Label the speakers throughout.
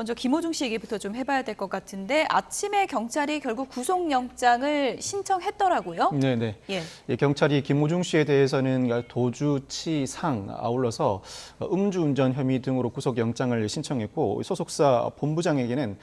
Speaker 1: 먼저 김호중 씨 얘기부터 좀 해봐야 될 것 같은데 아침에 경찰이 결국 구속영장을 신청했더라고요.
Speaker 2: 네네.
Speaker 1: 예.
Speaker 2: 예, 경찰이 김호중 씨에 대해서는 도주 치상 아울러서 음주운전 혐의 등으로 구속영장을 신청했고 소속사 본부장에게는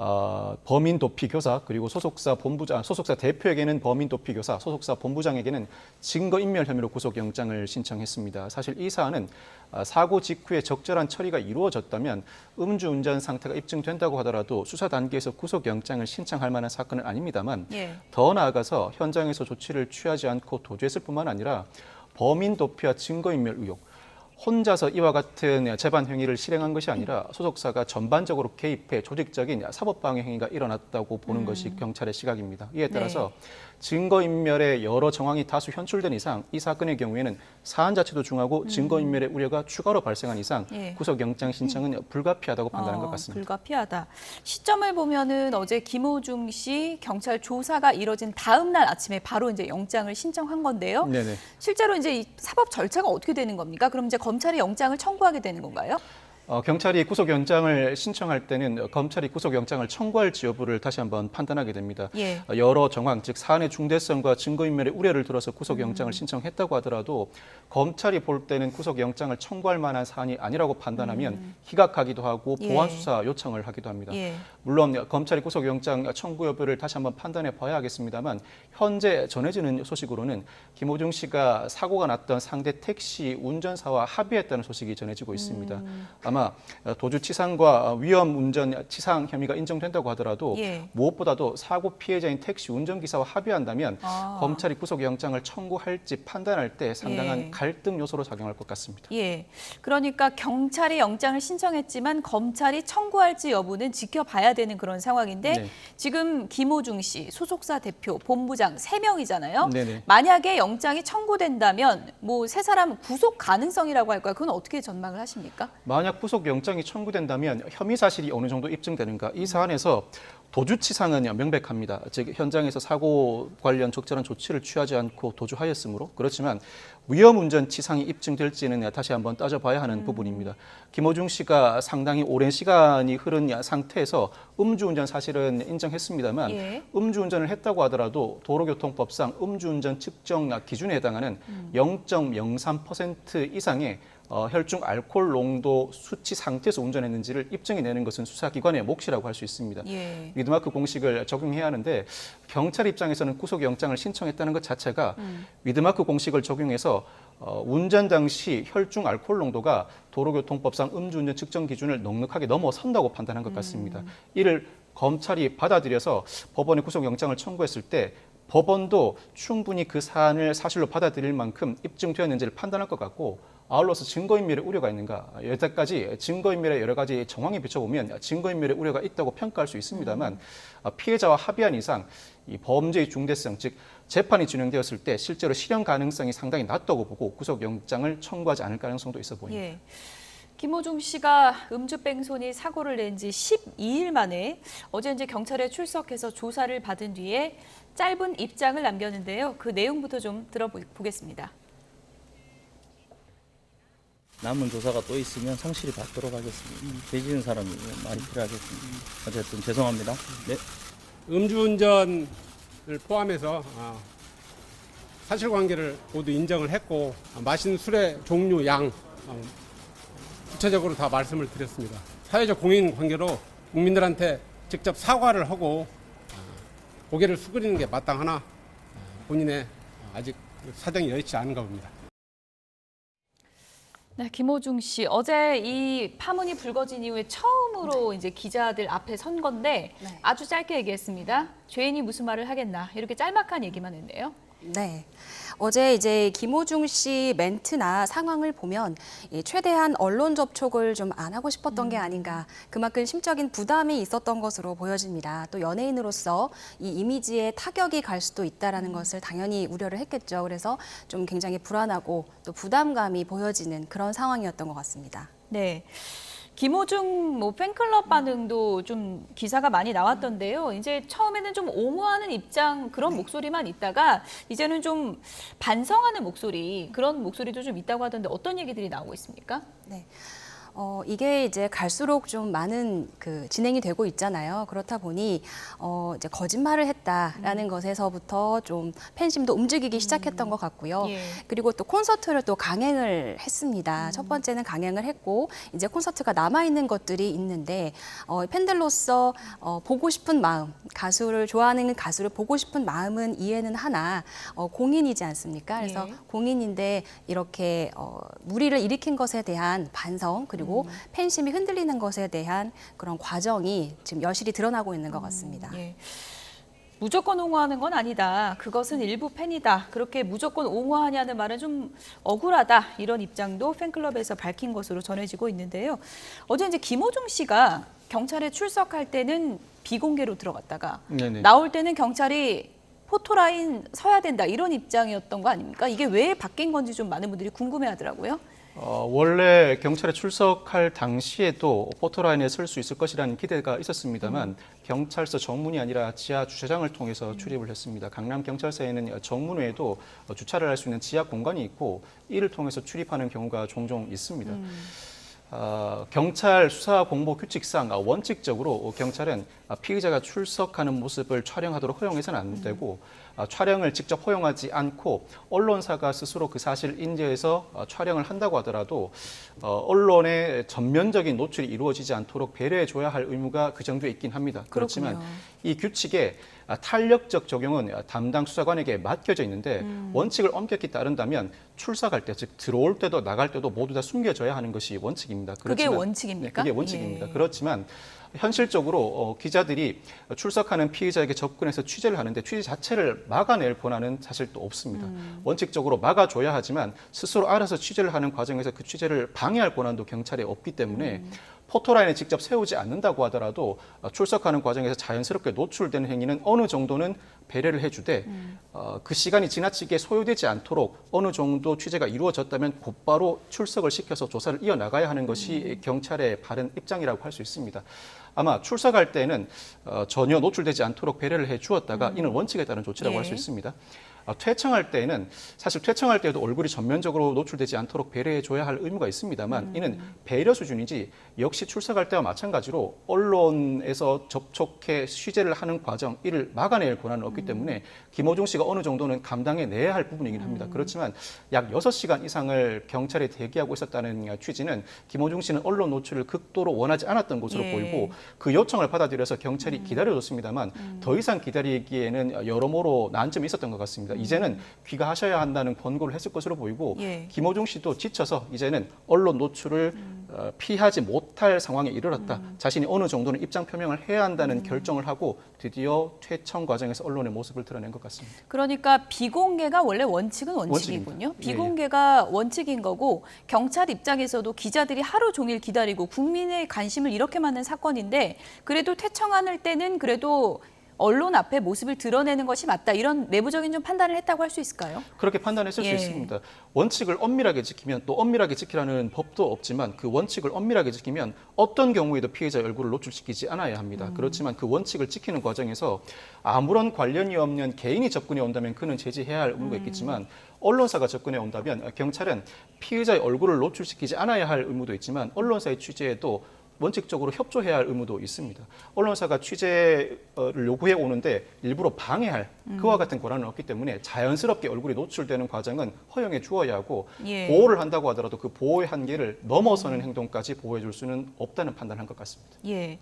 Speaker 2: 어, 범인 도피 교사 그리고 소속사 본부장 소속사 대표에게는 범인 도피 교사 소속사 본부장에게는 증거 인멸 혐의로 구속영장을 신청했습니다. 사실 이 사안은 아, 사고 직후에 적절한 처리가 이루어졌다면 음주운전 상태가 입증된다고 하더라도 수사 단계에서 구속영장을 신청할 만한 사건은 아닙니다만
Speaker 1: 예.
Speaker 2: 더 나아가서 현장에서 조치를 취하지 않고 도주했을 뿐만 아니라 범인 도피와 증거 인멸 의혹, 혼자서 이와 같은 재반 행위를 실행한 것이 아니라 소속사가 전반적으로 개입해 조직적인 사법 방해 행위가 일어났다고 보는 것이 경찰의 시각입니다. 이에 따라서 증거인멸의 여러 정황이 다수 현출된 이상 이 사건의 경우에는 사안 자체도 중하고 증거인멸의 우려가 추가로 발생한 이상
Speaker 1: 예.
Speaker 2: 구속영장 신청은 불가피하다고 판단한
Speaker 1: 어,
Speaker 2: 것 같습니다.
Speaker 1: 불가피하다. 시점을 보면은 어제 김호중 씨 경찰 조사가 이뤄진 다음 날 아침에 바로 이제 영장을 신청한 건데요.
Speaker 2: 네네.
Speaker 1: 실제로 이제 이 사법 절차가 어떻게 되는 겁니까? 그럼 이제 검찰이 영장을 청구하게 되는 건가요?
Speaker 2: 어, 경찰이 구속영장을 신청할 때는 검찰이 구속영장을 청구할지 여부를 다시 한번 판단하게 됩니다.
Speaker 1: 예.
Speaker 2: 어, 여러 정황, 즉 사안의 중대성과 증거인멸의 우려를 들어서 구속영장을 신청했다고 하더라도 검찰이 볼 때는 구속영장을 청구할 만한 사안이 아니라고 판단하면 기각하기도 하고
Speaker 1: 예.
Speaker 2: 보완수사 요청을 하기도 합니다.
Speaker 1: 예.
Speaker 2: 물론 검찰이 구속영장 청구 여부를 다시 한번 판단해 봐야 하겠습니다만 현재 전해지는 소식으로는 김호중 씨가 사고가 났던 상대 택시 운전사와 합의했다는 소식이 전해지고 있습니다. 아마 도주치상과 위험 운전 치상 혐의가 인정된다고 하더라도
Speaker 1: 예.
Speaker 2: 무엇보다도 사고 피해자인 택시 운전기사와 합의한다면
Speaker 1: 아.
Speaker 2: 검찰이 구속영장을 청구할지 판단할 때 상당한
Speaker 1: 예.
Speaker 2: 갈등 요소로 작용할 것 같습니다.
Speaker 1: 예. 그러니까 경찰이 영장을 신청했지만 검찰이 청구할지 여부는 지켜봐야 되는 그런 상황인데
Speaker 2: 네.
Speaker 1: 지금 김호중 씨 소속사 대표, 본부장 세명이잖아요
Speaker 2: 네네.
Speaker 1: 만약에 영장이 청구된다면 뭐 세 사람 구속 가능성이라고 할까요? 그건 어떻게 전망을 하십니까?
Speaker 2: 만약 구속영장이 청구된다면 혐의 사실이 어느 정도 입증되는가? 이 사안에서 도주치상은 명백합니다. 즉 현장에서 사고 관련 적절한 조치를 취하지 않고 도주하였으므로 그렇지만 위험운전 치상이 입증될지는 다시 한번 따져봐야 하는 부분입니다. 김호중 씨가 상당히 오랜 시간이 흐른 상태에서 음주운전 사실은 인정했습니다만
Speaker 1: 예.
Speaker 2: 음주운전을 했다고 하더라도 도로교통법상 음주운전 측정 기준에 해당하는 0.03% 이상의 어, 혈중 알코올 농도 수치 상태에서 운전했는지를 입증해내는 것은 수사기관의 몫이라고 할 수 있습니다.
Speaker 1: 예.
Speaker 2: 위드마크 공식을 적용해야 하는데 경찰 입장에서는 구속영장을 신청했다는 것 자체가 위드마크 공식을 적용해서 어, 운전 당시 혈중 알코올 농도가 도로교통법상 음주운전 측정 기준을 넉넉하게 넘어선다고 판단한 것 같습니다. 이를 검찰이 받아들여서 법원에 구속영장을 청구했을 때 법원도 충분히 그 사안을 사실로 받아들일 만큼 입증되었는지를 판단할 것 같고 아울러서 증거인멸의 우려가 있는가 여태까지 증거인멸의 여러 가지 정황에 비춰보면 증거인멸의 우려가 있다고 평가할 수 있습니다만 아, 피해자와 합의한 이상 이 범죄의 중대성 즉 재판이 진행되었을 때 실제로 실현 가능성이 상당히 낮다고 보고 구속영장을 청구하지 않을 가능성도 있어 보입니다.
Speaker 1: 예. 김호중 씨가 음주뺑소니 사고를 낸 지 12일 만에 어제 이제 경찰에 출석해서 조사를 받은 뒤에 짧은 입장을 남겼는데요. 그 내용부터 좀 들어보겠습니다.
Speaker 3: 남은 조사가 또 있으면 상실히 받도록 하겠습니다. 죄지은 사람이 많이 필요하겠습니다. 어쨌든 죄송합니다. 네.
Speaker 4: 음주운전을 포함해서 아, 사실관계를 모두 인정을 했고 아, 마신 술의 종류, 양 어, 구체적으로 다 말씀을 드렸습니다. 사회적 공인 관계로 국민들한테 직접 사과를 하고 아, 고개를 숙이는 게 마땅하나 아, 본인의 아직 사정이 여의치 않은가 봅니다.
Speaker 1: 네, 김호중 씨 어제 이 파문이 불거진 이후에 처음으로 이제 기자들 앞에 선 건데
Speaker 5: 네.
Speaker 1: 아주 짧게 얘기했습니다. 죄인이 무슨 말을 하겠나 이렇게 짤막한 얘기만 했네요.
Speaker 5: 네. 어제 이제 김호중 씨 멘트나 상황을 보면 이 최대한 언론 접촉을 좀 안 하고 싶었던 게 아닌가. 그만큼 심적인 부담이 있었던 것으로 보여집니다. 또 연예인으로서 이 이미지에 타격이 갈 수도 있다라는 것을 당연히 우려를 했겠죠. 그래서 좀 굉장히 불안하고 또 부담감이 보여지는 그런 상황이었던 것 같습니다.
Speaker 1: 네. 김호중 뭐 팬클럽 반응도 좀 기사가 많이 나왔던데요. 이제 처음에는 좀 옹호하는 입장 그런 목소리만 있다가 이제는 좀 반성하는 목소리 그런 목소리도 좀 있다고 하던데 어떤 얘기들이 나오고 있습니까?
Speaker 5: 네. 어, 이게 이제 갈수록 좀 많은 그 진행이 되고 있잖아요. 그렇다 보니 어, 이제 거짓말을 했다라는 것에서부터 좀 팬심도 움직이기 시작했던 것 같고요.
Speaker 1: 예.
Speaker 5: 그리고 또 콘서트를 또 강행을 했습니다. 첫 번째는 강행을 했고 이제 콘서트가 남아 있는 것들이 있는데 어, 팬들로서 어, 보고 싶은 마음, 가수를 좋아하는 가수를 보고 싶은 마음은 이해는 하나 어, 공인이지 않습니까? 그래서
Speaker 1: 예.
Speaker 5: 공인인데 이렇게 어, 무리를 일으킨 것에 대한 반성 그리고 팬심이 흔들리는 것에 대한 그런 과정이 지금 여실히 드러나고 있는 것 같습니다.
Speaker 1: 예. 무조건 옹호하는 건 아니다. 그것은 일부 팬이다. 그렇게 무조건 옹호하냐는 말은 좀 억울하다. 이런 입장도 팬클럽에서 밝힌 것으로 전해지고 있는데요. 어제 이제 김호중 씨가 경찰에 출석할 때는 비공개로 들어갔다가
Speaker 2: 네네.
Speaker 1: 나올 때는 경찰이 포토라인 서야 된다 이런 입장이었던 거 아닙니까? 이게 왜 바뀐 건지 좀 많은 분들이 궁금해하더라고요.
Speaker 2: 어, 원래 경찰에 출석할 당시에도 포토라인에 설 수 있을 것이라는 기대가 있었습니다만 경찰서 정문이 아니라 지하 주차장을 통해서 출입을 했습니다. 강남 경찰서에는 정문 외에도 주차를 할 수 있는 지하 공간이 있고 이를 통해서 출입하는 경우가 종종 있습니다. 어, 경찰 수사 공보 규칙상 아, 원칙적으로 경찰은 아, 피의자가 출석하는 모습을 촬영하도록 허용해서는 안 되고 아, 촬영을 직접 허용하지 않고 언론사가 스스로 그 사실을 인지해서 어, 촬영을 한다고 하더라도 어, 언론의 전면적인 노출이 이루어지지 않도록 배려해 줘야 할 의무가 그 정도에 있긴 합니다. 그렇지만
Speaker 5: 그렇군요.
Speaker 2: 이 규칙의 아, 탄력적 적용은 담당 수사관에게 맡겨져 있는데
Speaker 5: 음.
Speaker 2: 원칙을 엄격히 따른다면 출석할 때, 즉 들어올 때도 나갈 때도 모두 다 숨겨져야 하는 것이 원칙입니다.
Speaker 1: 그게 원칙입니까?
Speaker 2: 네, 그게 원칙입니다.
Speaker 1: 예.
Speaker 2: 그렇지만 현실적으로 어, 기자들이 출석하는 피의자에게 접근해서 취재를 하는데 취재 자체를 막아낼 권한은 사실 또 없습니다.
Speaker 1: 음.
Speaker 2: 원칙적으로 막아줘야 하지만 스스로 알아서 취재를 하는 과정에서 그 취재를 방해할 권한도 경찰에 없기 때문에
Speaker 1: 음.
Speaker 2: 포토라인에 직접 세우지 않는다고 하더라도 어, 출석하는 과정에서 자연스럽게 노출되는 행위는 어느 정도는 배려를 해주되
Speaker 1: 음.
Speaker 2: 어, 그 시간이 지나치게 소요되지 않도록 어느 정도 취재가 이루어졌다면 곧바로 출석을 시켜서 조사를 이어나가야 하는 것이 경찰의 바른 입장이라고 할 수 있습니다. 아마 출석할 때는 어, 전혀 노출되지 않도록 배려를 해 주었다가 이는 원칙에 따른 조치라고 할수
Speaker 1: 예.
Speaker 2: 있습니다. 어, 퇴청할 때는 사실 퇴청할 때도 얼굴이 전면적으로 노출되지 않도록 배려해 줘야 할 의무가 있습니다만 이는 배려 수준이지 역시 출석할 때와 마찬가지로 언론에서 접촉해 취재를 하는 과정 이를 막아낼 권한은 없기 때문에 김호중 씨가 어느 정도는 감당해 내야 할 부분이긴 합니다. 그렇지만 약 6시간 이상을 경찰에 대기하고 있었다는 취지는 김호중 씨는 언론 노출을 극도로 원하지 않았던 것으로
Speaker 1: 예.
Speaker 2: 보이고 그 요청을 받아들여서 경찰이 기다려줬습니다만 더 이상 기다리기에는 여러모로 난점이 있었던 것 같습니다. 이제는 귀가하셔야 한다는 권고를 했을 것으로 보이고
Speaker 1: 예.
Speaker 2: 김호중 씨도 지쳐서 이제는 언론 노출을 어, 피하지 못할 상황에 이르렀다. 자신이 어느 정도는 입장 표명을 해야 한다는 결정을 하고 드디어 퇴청 과정에서 언론의 모습을 드러낸 것 같습니다.
Speaker 1: 그러니까 비공개가 원래 원칙은 원칙이군요.
Speaker 2: 원칙입니다. 예,
Speaker 1: 비공개가 원칙인 거고 경찰 입장에서도 기자들이 하루 종일 기다리고 국민의 관심을 이렇게 많은 사건인데 그래도 퇴청할 때는 그래도 언론 앞에 모습을 드러내는 것이 맞다. 이런 내부적인 좀 판단을 했다고 할 수 있을까요?
Speaker 2: 그렇게 판단했을
Speaker 1: 예.
Speaker 2: 수 있습니다. 원칙을 엄밀하게 지키면 또 엄밀하게 지키라는 법도 없지만 그 원칙을 엄밀하게 지키면 어떤 경우에도 피해자의 얼굴을 노출시키지 않아야 합니다. 그렇지만 그 원칙을 지키는 과정에서 아무런 관련이 없는 개인이 접근해 온다면 그는 제지해야 할 의무가 있겠지만 언론사가 접근해 온다면 경찰은 피해자의 얼굴을 노출시키지 않아야 할 의무도 있지만 언론사의 취재에도 원칙적으로 협조해야 할 의무도 있습니다. 언론사가 취재를 요구해 오는데 일부러 방해할 그와 같은 권한은 없기 때문에 자연스럽게 얼굴이 노출되는 과정은 허용해 주어야 하고
Speaker 1: 예.
Speaker 2: 보호를 한다고 하더라도 그 보호의 한계를 넘어서는 행동까지 보호해 줄 수는 없다는 판단을 한것 같습니다.
Speaker 1: 예.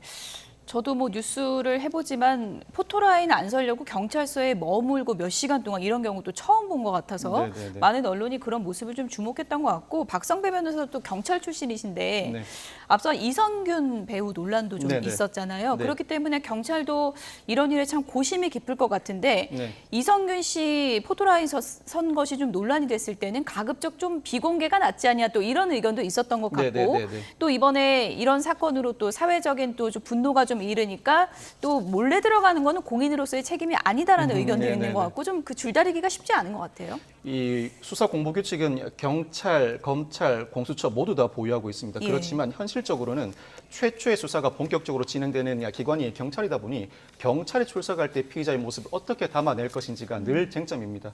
Speaker 1: 저도 뭐 뉴스를 해보지만 포토라인 안 설려고 경찰서에 머물고 몇 시간 동안 이런 경우도 처음 본 것 같아서
Speaker 2: 네네네.
Speaker 1: 많은 언론이 그런 모습을 좀 주목했던 것 같고 박성배 변호사도 경찰 출신이신데
Speaker 2: 네.
Speaker 1: 앞서 이성균 배우 논란도 좀
Speaker 2: 네네.
Speaker 1: 있었잖아요.
Speaker 2: 네.
Speaker 1: 그렇기 때문에 경찰도 이런 일에 참 고심이 깊을 것 같은데
Speaker 2: 네.
Speaker 1: 이성균 씨 포토라인 서- 선 것이 좀 논란이 됐을 때는 가급적 좀 비공개가 낫지 않냐 또 이런 의견도 있었던 것 같고
Speaker 2: 네네네네.
Speaker 1: 또 이번에 이런 사건으로 또 사회적인 또 좀 분노가 좀 일으니까 또 몰래 들어가는 거는 공인으로서의 책임이 아니다라는 의견도 있는
Speaker 2: 네네네.
Speaker 1: 것 같고 좀 그 줄다리기가 쉽지 않은 것 같아요.
Speaker 2: 이 수사 공보 규칙은 경찰, 검찰, 공수처 모두 다 보유하고 있습니다.
Speaker 1: 예.
Speaker 2: 그렇지만 현실적으로는 최초의 수사가 본격적으로 진행되는 기관이 경찰이다 보니 경찰이 출석할 때 피의자의 모습을 어떻게 담아낼 것인지가 늘 쟁점입니다.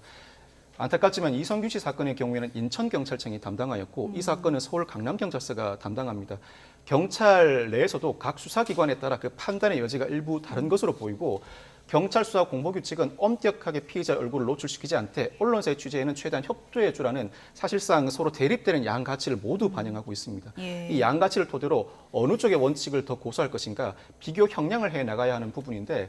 Speaker 2: 안타깝지만 이성균 씨 사건의 경우에는 인천 경찰청이 담당하였고 이 사건은 서울 강남 경찰서가 담당합니다. 경찰 내에서도 각 수사기관에 따라 그 판단의 여지가 일부 다른 것으로 보이고 경찰 수사 공보 규칙은 엄격하게 피의자 얼굴을 노출시키지 않되 언론사의 취재에는 최대한 협조해 주라는 사실상 서로 대립되는 양 가치를 모두 반영하고 있습니다.
Speaker 1: 예.
Speaker 2: 이양 가치를 토대로 어느 쪽의 원칙을 더 고수할 것인가 비교 형량을 해 나가야 하는 부분인데 어,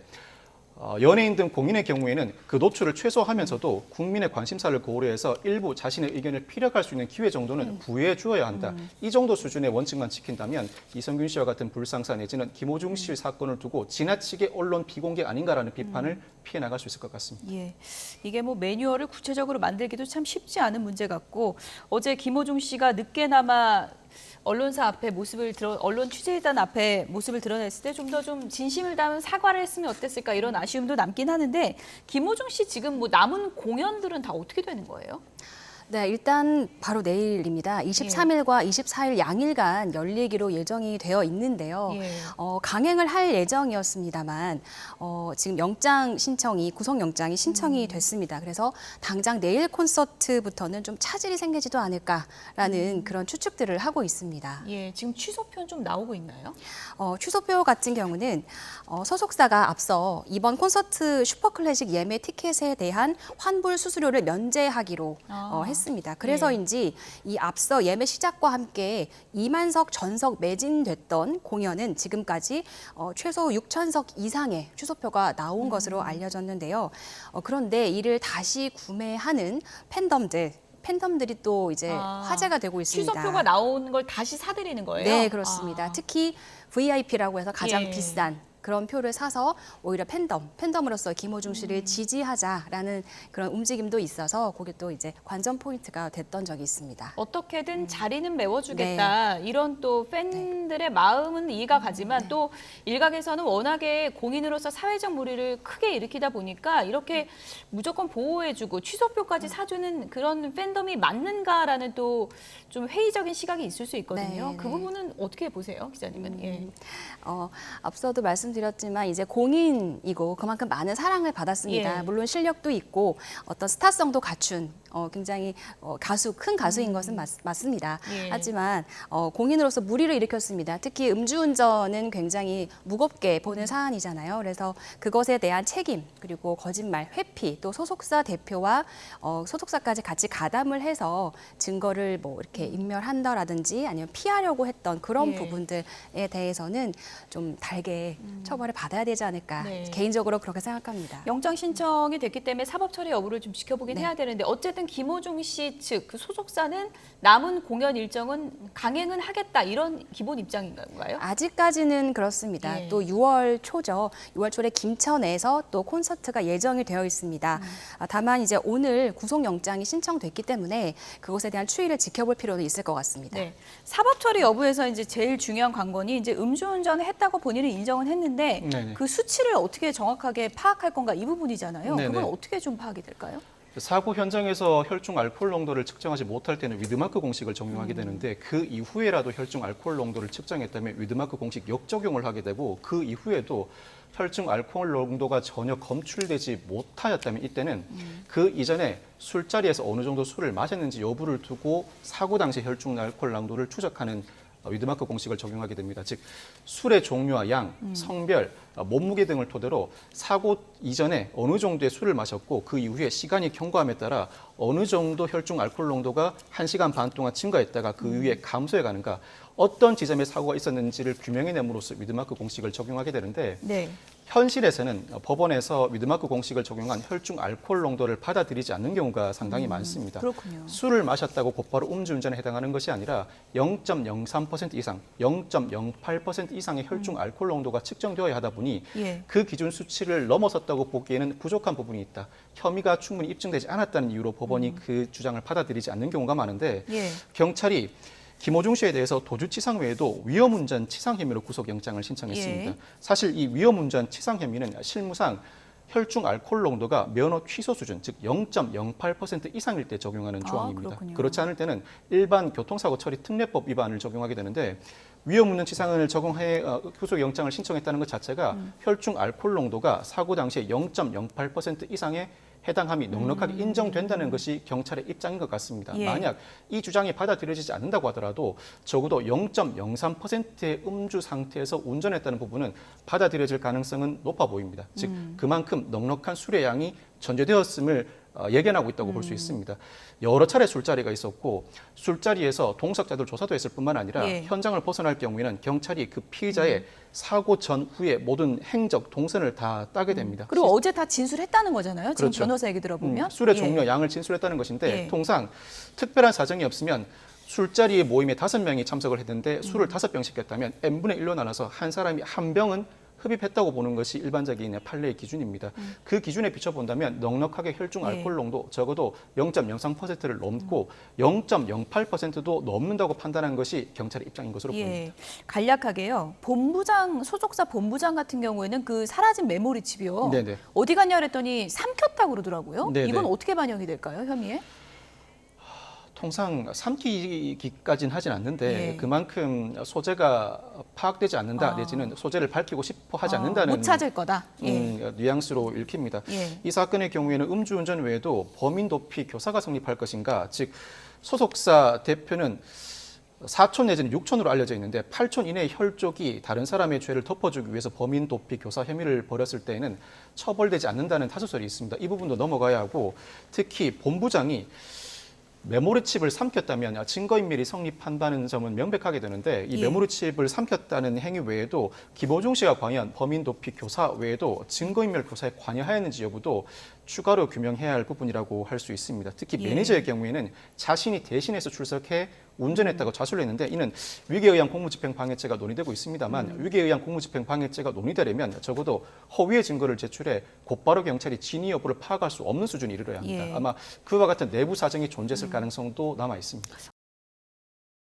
Speaker 2: 연예인 등 공인의 경우에는 그 노출을 최소화하면서도 국민의 관심사를 고려해서 일부 자신의 의견을 피력할 수 있는 기회 정도는 부여해 주어야 한다. 이 정도 수준의 원칙만 지킨다면 이성균 씨와 같은 불상사 내지는 김호중 씨 사건을 두고 지나치게 언론 비공개 아닌가라는 비판을 피해 나갈 수 있을 것 같습니다.
Speaker 1: 예, 이게 뭐 매뉴얼을 구체적으로 만들기도 참 쉽지 않은 문제 같고 어제 김호중 씨가 늦게나마 언론사 앞에 모습을 드러 언론 취재단 앞에 모습을 드러냈을 때 좀더좀 진심을 담은 사과를 했으면 어땠을까 이런 아쉬움도 남긴 하는데 김호중 씨 지금 뭐 남은 공연들은 다 어떻게 되는 거예요?
Speaker 5: 네, 일단 바로 내일입니다. 23일과 24일 양일간 열리기로 예정이 되어 있는데요.
Speaker 1: 예.
Speaker 5: 어, 강행을 할 예정이었습니다만 어, 지금 영장 신청이 구속 영장이 신청이 됐습니다. 그래서 당장 내일 콘서트부터는 좀 차질이 생기지도 않을까라는 그런 추측들을 하고 있습니다.
Speaker 1: 예, 지금 취소편 좀 나오고 있나요?
Speaker 5: 어, 취소표 같은 경우는 어, 소속사가 앞서 이번 콘서트 슈퍼클래식 예매 티켓에 대한 환불 수수료를 면제하기로
Speaker 1: 아.
Speaker 5: 어, 했습니다. 그래서인지 이 앞서 예매 시작과 함께 2만석 전석 매진됐던 공연은 지금까지 어, 최소 6천석 이상의 취소표가 나온 것으로
Speaker 1: 음.
Speaker 5: 알려졌는데요. 어, 그런데 이를 다시 구매하는 팬덤들 팬덤들이 또 이제
Speaker 1: 아,
Speaker 5: 화제가 되고 있습니다.
Speaker 1: 취소표가 나온 걸 다시 사드리는 거예요?
Speaker 5: 네, 그렇습니다.
Speaker 1: 아.
Speaker 5: 특히 VIP라고 해서 가장
Speaker 1: 예.
Speaker 5: 비싼 그런 표를 사서 오히려 팬덤, 팬덤으로서 김호중 씨를
Speaker 1: 음.
Speaker 5: 지지하자라는 그런 움직임도 있어서 그게 또 이제 관전 포인트가 됐던 적이 있습니다.
Speaker 1: 어떻게든 자리는 메워주겠다 이런 또 팬들의 마음은 이해가 가지만 또 일각에서는 워낙에 공인으로서 사회적 무리를 크게 일으키다 보니까 이렇게 무조건 보호해주고 취소표까지 사주는 그런 팬덤이 맞는가라는 또 좀 회의적인 시각이 있을 수 있거든요.
Speaker 5: 네,
Speaker 1: 그
Speaker 5: 네.
Speaker 1: 부분은 어떻게 보세요, 기자님은? 예.
Speaker 5: 어, 앞서도 말씀 드렸지만 이제 공인이고 그만큼 많은 사랑을 받았습니다.
Speaker 1: 예.
Speaker 5: 물론 실력도 있고 어떤 스타성도 갖춘 어, 굉장히 어, 가수 큰 가수인 것은 맞, 맞습니다.
Speaker 1: 예.
Speaker 5: 하지만 어, 공인으로서 무리를 일으켰습니다. 특히 음주운전은 굉장히 무겁게 보는 사안이잖아요. 그래서 그것에 대한 책임 그리고 거짓말, 회피 또 소속사 대표와 어, 소속사까지 같이 가담을 해서 증거를 뭐 이렇게 인멸한다라든지 아니면 피하려고 했던 그런
Speaker 1: 예.
Speaker 5: 부분들에 대해서는 좀 달게 처벌을 받아야 되지 않을까
Speaker 1: 음. 네.
Speaker 5: 개인적으로 그렇게 생각합니다.
Speaker 1: 영장 신청이 됐기 때문에 사법 처리 여부를 좀 지켜보긴
Speaker 5: 네.
Speaker 1: 해야 되는데 어쨌든 김호중 씨 측 그 소속사는 남은 공연 일정은 강행은 하겠다 이런 기본 입장인가요?
Speaker 5: 아직까지는 그렇습니다.
Speaker 1: 예.
Speaker 5: 또 6월 초죠. 6월 초에 김천에서 또 콘서트가 예정이 되어 있습니다.
Speaker 1: 음.
Speaker 5: 아, 다만 이제 오늘 구속영장이 신청됐기 때문에 그것에 대한 추이를 지켜볼 필요는 있을 것 같습니다.
Speaker 1: 네. 사법 처리 여부에서 이제 제일 중요한 관건이 이제 음주운전을 했다고 본인은 인정은 했는데
Speaker 2: 네네.
Speaker 1: 그 수치를 어떻게 정확하게 파악할 건가 이 부분이잖아요.
Speaker 2: 네네.
Speaker 1: 그건 어떻게 좀 파악이 될까요?
Speaker 2: 사고 현장에서 혈중 알코올 농도를 측정하지 못할 때는 위드마크 공식을 적용하게 되는데 그 이후에라도 혈중 알코올 농도를 측정했다면 위드마크 공식 역적용을 하게 되고 그 이후에도 혈중 알코올 농도가 전혀 검출되지 못하였다면 이때는 그 이전에 술자리에서 어느 정도 술을 마셨는지 여부를 두고 사고 당시 혈중 알코올 농도를 추적하는 어, 위드마크 공식을 적용하게 됩니다. 즉 술의 종류와 양, 성별, 어, 몸무게 등을 토대로 사고 이전에 어느 정도의 술을 마셨고 그 이후에 시간이 경과함에 따라 어느 정도 혈중 알코올 농도가 한시간반 동안 증가했다가 그 이후에 감소해 가는가 어떤 지점에 사고가 있었는지를 규명해냄으로써 위드마크 공식을 적용하게 되는데
Speaker 1: 네.
Speaker 2: 현실에서는 법원에서 위드마크 공식을 적용한 혈중 알코올 농도를 받아들이지 않는 경우가 상당히 많습니다.
Speaker 1: 그렇군요.
Speaker 2: 술을 마셨다고 곧바로 음주운전에 해당하는 것이 아니라 0.03% 이상, 0.08% 이상의 혈중 알코올 농도가 측정되어야 하다 보니
Speaker 1: 예.
Speaker 2: 그 기준 수치를 넘어섰다고 보기에는 부족한 부분이 있다. 혐의가 충분히 입증되지 않았다는 이유로 법원이 그 주장을 받아들이지 않는 경우가 많은데
Speaker 1: 예.
Speaker 2: 경찰이 김호중 씨에 대해서 도주치상 외에도 위험운전 치상 혐의로 구속영장을 신청했습니다.
Speaker 1: 예.
Speaker 2: 사실 이 위험운전 치상 혐의는 실무상 혈중 알코올 농도가 면허 취소 수준, 즉 0.08% 이상일 때 적용하는
Speaker 1: 아,
Speaker 2: 조항입니다.
Speaker 1: 그렇군요.
Speaker 2: 그렇지 않을 때는 일반 교통사고 처리 특례법 위반을 적용하게 되는데 위험 운전 치상을 적용해 어, 구속영장을 신청했다는 것 자체가
Speaker 1: 음.
Speaker 2: 혈중 알코올 농도가 사고 당시에 0.08% 이상의 해당 함이 넉넉하게 인정된다는 것이 경찰의 입장인 것 같습니다.
Speaker 1: 예.
Speaker 2: 만약 이 주장이 받아들여지지 않는다고 하더라도 적어도 0.03%의 음주 상태에서 운전했다는 부분은 받아들여질 가능성은 높아 보입니다. 즉 그만큼 넉넉한 술의 양이 전제되었음을 어, 예견하고 있다고 볼 수 있습니다. 여러 차례 술자리가 있었고 술자리에서 동석자들 조사도 했을 뿐만 아니라
Speaker 1: 예.
Speaker 2: 현장을 벗어날 경우에는 경찰이 그 피의자의 사고 전후의 모든 행적 동선을 다 따게 됩니다.
Speaker 1: 그리고 어제 다 진술했다는 거잖아요. 지금
Speaker 2: 그렇죠.
Speaker 1: 변호사 얘기 들어보면
Speaker 2: 음, 술의
Speaker 1: 예.
Speaker 2: 종류, 양을 진술했다는 것인데
Speaker 1: 예.
Speaker 2: 통상 특별한 사정이 없으면 술자리 모임에 다섯 명이 참석을 했는데
Speaker 1: 음.
Speaker 2: 술을 다섯 병 시켰다면 n분의 1로 나눠서 한 사람이 한 병은 흡입했다고 보는 것이 일반적인 판례의 기준입니다. 그 기준에 비춰본다면 넉넉하게 혈중
Speaker 1: 음. 예.
Speaker 2: 알코올 농도 적어도 0.03%를 넘고
Speaker 1: 음.
Speaker 2: 0.08%도 넘는다고 판단한 것이 경찰의 입장인 것으로 보입니다.
Speaker 1: 예, 간략하게요. 본부장 소속사 본부장 같은 경우에는 그 사라진 메모리 칩이요.
Speaker 2: 네네.
Speaker 1: 어디 갔냐 그랬더니 삼켰다고 그러더라고요.
Speaker 2: 네네.
Speaker 1: 이건 어떻게 반영이 될까요, 혐의에?
Speaker 2: 통상 삼키기까지는 하진 않는데
Speaker 1: 예.
Speaker 2: 그만큼 소재가 파악되지 않는다
Speaker 1: 아.
Speaker 2: 내지는 소재를 밝히고 싶어 하지
Speaker 1: 아,
Speaker 2: 않는다는
Speaker 1: 못 찾을 거다. 예.
Speaker 2: 음, 뉘앙스로 읽힙니다.
Speaker 1: 예.
Speaker 2: 이 사건의 경우에는 음주운전 외에도 범인 도피 교사가 성립할 것인가, 즉 소속사 대표는 4촌 내지는 6촌으로 알려져 있는데 8촌 이내의 혈족이 다른 사람의 죄를 덮어주기 위해서 범인 도피 교사 혐의를 벌였을 때에는 처벌되지 않는다는 타수설이 있습니다. 이 부분도 넘어가야 하고 특히 본부장이 메모리 칩을 삼켰다면 증거인멸이 성립한다는 점은 명백하게 되는데 이
Speaker 1: 예.
Speaker 2: 메모리 칩을 삼켰다는 행위 외에도 김호중 씨가 관여한 범인 도피 교사 외에도 증거인멸 교사에 관여하였는지 여부도 추가로 규명해야 할 부분이라고 할 수 있습니다. 특히
Speaker 1: 예.
Speaker 2: 매니저의 경우에는 자신이 대신해서 출석해 운전했다고 자수를 했는데 이는 위계에 의한 공무집행 방해죄가 논의되고 있습니다만
Speaker 1: 음.
Speaker 2: 위계에 의한 공무집행 방해죄가 논의되려면 적어도 허위의 증거를 제출해 곧바로 경찰이 진위 여부를 파악할 수 없는 수준에 이르러야 합니다.
Speaker 1: 예.
Speaker 2: 아마 그와 같은 내부 사정이 존재했을 가능성도 남아 있습니다.